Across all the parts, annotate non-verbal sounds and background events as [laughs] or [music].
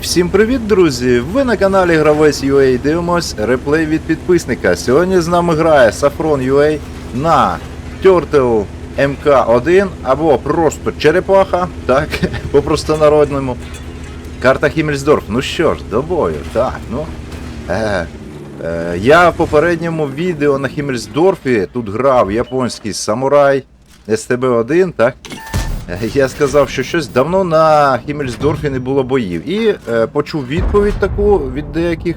всім привіт, друзі! Ви на каналі Гравець UA дивимось реплей від підписника. Сьогодні з нами грає Сафрон UA на Turtle MK1 або просто Черепаха, так, [laughs] по простонародному. Карта Хіммельсдорф. Ну що ж, до бою, так, ну. Е, е, я в попередньому відео на Хіммельсдорфі тут грав японський самурай СТБ-1, так? [laughs] Я сказав, що щось давно на Хіммельсдорфі не було боїв. І е, почув відповідь таку від деяких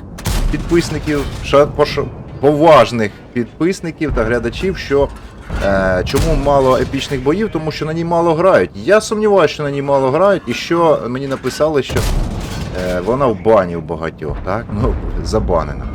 підписників, ша- пош- поважних підписників та глядачів, що е, чому мало епічних боїв, тому що на ній мало грають. Я сумніваюся, що на ній мало грають, і що мені написали, що е, вона в бані у багатьох, так? Ну, забанена.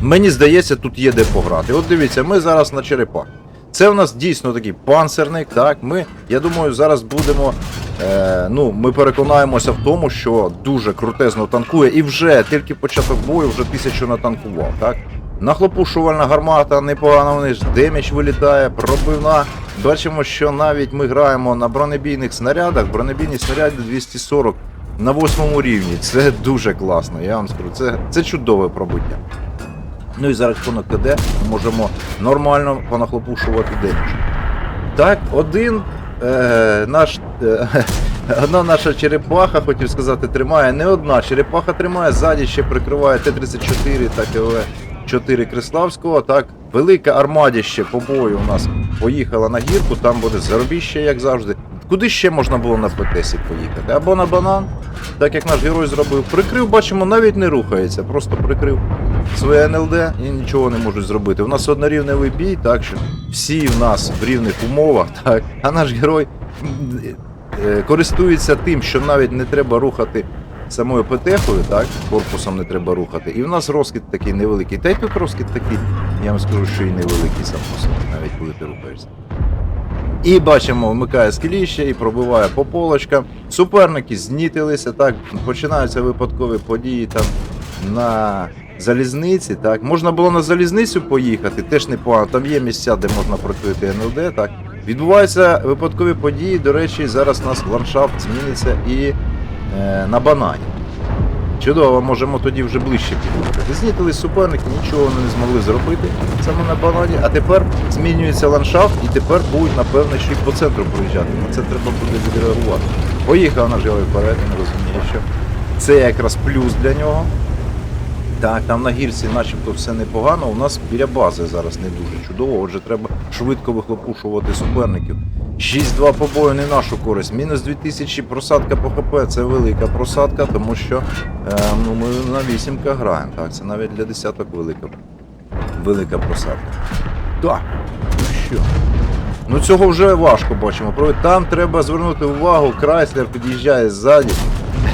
Мені здається, тут є де пограти. От дивіться, ми зараз на черепах. Це у нас дійсно такий панцерник. Так, ми, я думаю, зараз будемо. Е, ну, ми переконаємося в тому, що дуже крутезно танкує, і вже тільки початок бою вже тисячу натанкував. Так? Нахлопушувальна гармата, непогано вони ж деміч вилітає, пробивна. Бачимо, що навіть ми граємо на бронебійних снарядах. Бронебійні снаряди 240 на восьмому рівні. Це дуже класно, я вам скажу. Це, це чудове пробиття. Ну і за рахунок КД можемо нормально понахлопушувати демідж. Так, один е, наш. Е, [laughs] одна наша черепаха, хотів сказати, тримає. Не одна черепаха тримає, ззаді ще прикриває Т-34 та КВ-4 Криславського. Так, велике армадіще по бою у нас поїхала на гірку, там буде заробіще, як завжди. Куди ще можна було на ПТСі поїхати? Або на банан, так як наш герой зробив. Прикрив, бачимо, навіть не рухається, просто прикрив своє НЛД і нічого не можуть зробити. У нас однорівневий бій, так що всі в нас в рівних умовах, так, а наш герой е, користується тим, що навіть не треба рухати самою ПТХою, так, корпусом не треба рухати. І в нас розкид такий невеликий. Та й тут розкид такий, я вам скажу, що і невеликий сам по собі, навіть коли ти рухаєшся. І бачимо, вмикає скеліще і пробиває по полочкам. Суперники знітилися, так, починаються випадкові події там на залізниці. Так. Можна було на залізницю поїхати, теж непогано. Там є місця, де можна прокрити НЛД. Так. Відбуваються випадкові події. До речі, зараз у нас ландшафт зміниться і е, на банані. Чудово, можемо тоді вже ближче під'їхати. Знітились суперники, нічого не змогли зробити саме на банані. А тепер змінюється ландшафт і тепер будуть, напевно, ще й по центру проїжджати. На це треба буде відреагувати. Поїхав наш герой вперед, він розуміє, що це якраз плюс для нього. Так, там на гірці начебто все непогано. У нас біля бази зараз не дуже чудово, отже, треба швидко вихлопушувати суперників. 6-2 по бою не нашу користь. Мінус 2000 просадка по ХП це велика просадка, тому що е, ну, ми на вісімка граємо. Так, це навіть для десяток велика, велика просадка. Так, ну що? Ну цього вже важко бачимо. Там треба звернути увагу, Крайслер під'їжджає ззаді.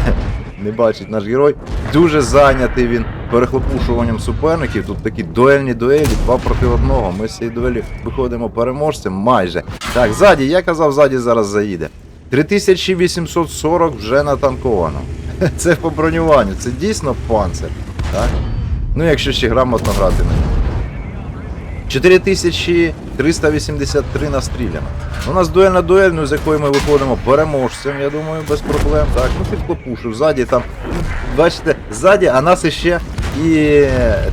[laughs] Не бачить наш герой. Дуже зайнятий він перехлопушуванням суперників. Тут такі дуельні дуелі, два проти одного. Ми з цієї дуелі виходимо переможцем майже. Так, ззаді, я казав, ззаді зараз заїде. 3840 вже натанковано. [laughs] Це по бронюванню, це дійсно панцир. Так? Ну, якщо ще грамотно грати на ньому. 4383 настріляно. У нас дуельна дуель, ну, з якої ми виходимо переможцем, я думаю, без проблем. Так, ну підхлопушу. Ззаді там, бачите, ззаді, а нас іще і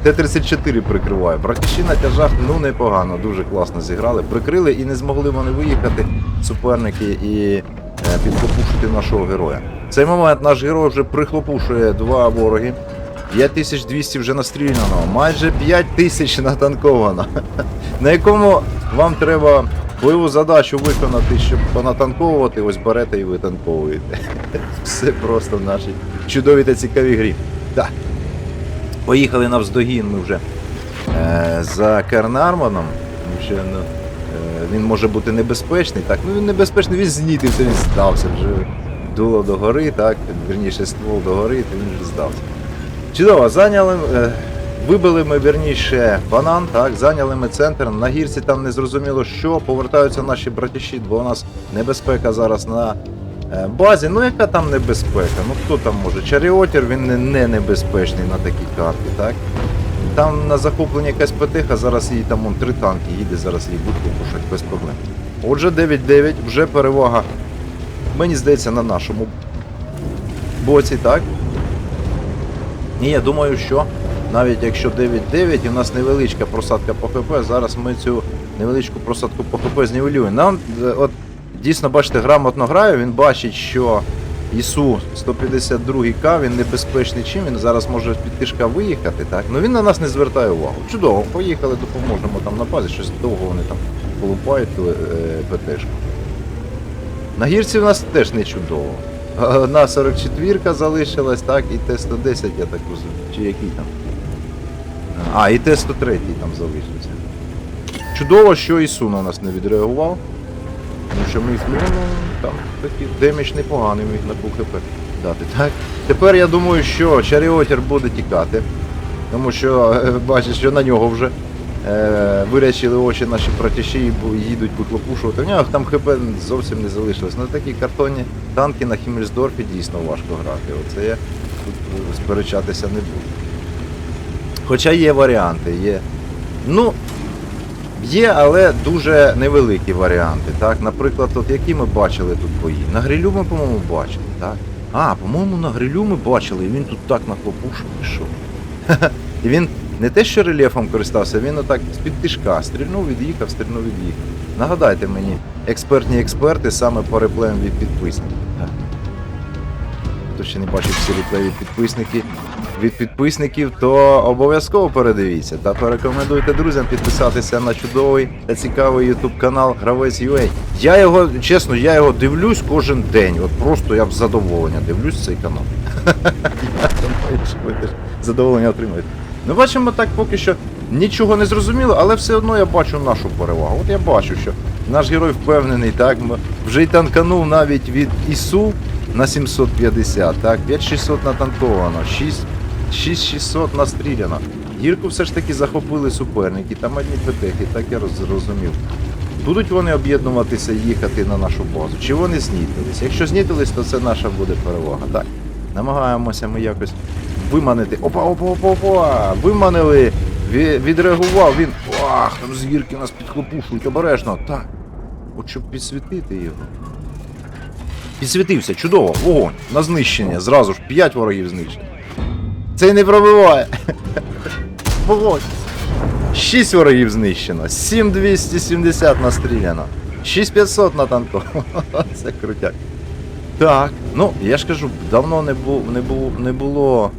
Т-34 прикриває. Братіші на тяжах, ну непогано, дуже класно зіграли. Прикрили і не змогли вони виїхати, суперники, і е, підхлопушити нашого героя. В цей момент наш герой вже прихлопушує два вороги. 5200 вже настріляно, майже 5000 натанковано. [laughs] На якому вам треба бойову задачу виконати, щоб понатанковувати, ось берете і витанковуєте. [laughs] Все просто в нашій чудовій та цікавій грі. Так. Поїхали навздогін ми вже е, за Кернарманом. Що ну, е, він може бути небезпечний. Так, ну він небезпечний, він знітився, він здався вже. Дуло до гори, так, верніше ствол до гори, то він вже здався. Чудово, зайняли, е, вибили ми верніше банан, так, зайняли ми центр. На гірці там не зрозуміло що. Повертаються наші братіші, бо у нас небезпека зараз на базі. Ну яка там небезпека? Ну хто там може? Чаріотір, він не, не небезпечний на такій карті, так? Там на захопленні якась ПТХ, зараз її там вон, три танки їде, зараз її будуть покушати без проблем. Отже, 9-9, вже перевага, мені здається, на нашому боці, так? І я думаю, що навіть якщо 9-9 і у нас невеличка просадка по ХП, зараз ми цю невеличку просадку по ХП знівелюємо. Нам е, от дійсно, бачите, грамотно граю, він бачить, що ІСУ 152К, він небезпечний чим, він зараз може під тишка виїхати, так? Ну він на нас не звертає увагу. Чудово, поїхали, допоможемо там на базі, щось довго вони там полупають е, ПТшку. На гірці в нас теж не чудово. Одна 44 ка залишилась, так, і Т-110, я так розумію. Чи який там? А, і Т-103 там залишився. Чудово, що Ісу на нас не відреагував. Тому що ми ну, ну, там такий демідж непоганий міг на пул хп дати. Так? Тепер я думаю, що Чаріотер буде тікати. Тому що е, бачиш, що на нього вже е, вирячили очі наші братіші і їдуть виклопушувати. В нього там ХП зовсім не залишилось. На такі картонні танки на Хіммельсдорфі дійсно важко грати. Оце я тут е, сперечатися не буду. Хоча є варіанти, є. Ну, Є, але дуже невеликі варіанти. Так? Наприклад, от які ми бачили тут бої. На грилю ми, по-моєму, бачили, так? А, по-моєму, на грилю ми бачили, і він тут так нахлопушив пішов. [laughs] І він не те, що рельєфом користався, він отак з-під тишка стрільнув, від'їхав, стрільнув, від'їхав. Нагадайте мені, експертні експерти саме по реплеям від підписників. Ще не бачив всі реплеї від підписників, від підписників, то обов'язково передивіться та порекомендуйте друзям підписатися на чудовий та цікавий YouTube канал Гравець UA. Я його, чесно, я його дивлюсь кожен день. От просто я в задоволення дивлюсь цей канал. [laughs] Задоволення отримаєте. Ну, бачимо так поки що нічого не зрозуміло, але все одно я бачу нашу перевагу. От я бачу, що наш герой впевнений, так, вже й танканув навіть від ІСУ на 750, так, 5600 натанковано, 6 6600 настріляно. Гірку все ж таки захопили суперники, там одні петехи, так я зрозумів. Будуть вони об'єднуватися і їхати на нашу базу? Чи вони знітились? Якщо знітились, то це наша буде перевага. Так. Намагаємося ми якось виманити. Опа, опа, опа, опа! Виманили! Ві- Відреагував він. Ах, там з гірки нас підхлопушують, обережно. Так. От щоб підсвітити його. Підсвітився, чудово, вогонь, на знищення, зразу ж 5 ворогів знищено. Це не пробиває. [laughs] Вогонь. 6 ворогів знищено, 7270 настріляно, 6500 на танку. [laughs] Це крутяк. Так, ну я ж кажу, давно не, бу, не, бу, не було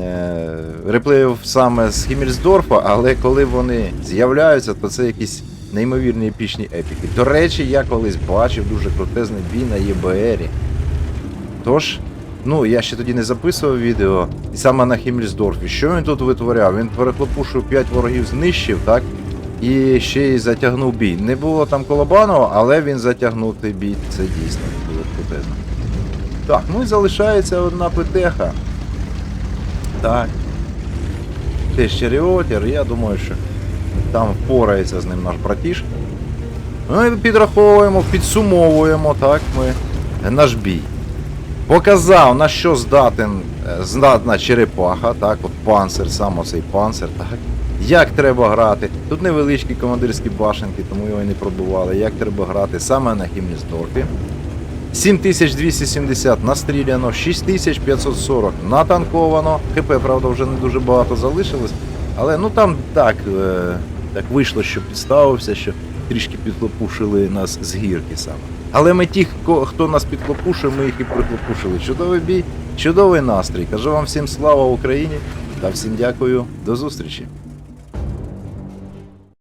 е, реплеїв саме з Хіммельсдорфа, але коли вони з'являються, то це якісь неймовірні епічні епіки. До речі, я колись бачив дуже крутезний бій на ЄБРі. Тож, ну я ще тоді не записував відео, і саме на Хіммельсдорфі. Що він тут витворяв? Він перехлопушив 5 ворогів знищив, так? І ще й затягнув бій. Не було там Колобанова, але він затягнув той бій. Це дійсно було крутезно. Так, ну і залишається одна петеха. Так. Теж Черіотер, я думаю, що там впорається з ним наш братіш. Ну і підраховуємо, підсумовуємо, так, ми наш бій. Показав, на що здатен, е, здатна черепаха, так, от панцир, сам оцей панцир, так. Як треба грати. Тут невеличкі командирські башенки, тому його і не пробували. Як треба грати саме на Хіммельсдорфі. 7270 настріляно, 6540 натанковано. ХП, правда, вже не дуже багато залишилось. Але ну там так, е, так вийшло, що підставився, що трішки підклопушили нас з гірки саме. Але ми ті, хто нас підклопушив, ми їх і приклопушили. Чудовий бій, чудовий настрій. Кажу вам всім слава Україні та всім дякую. До зустрічі.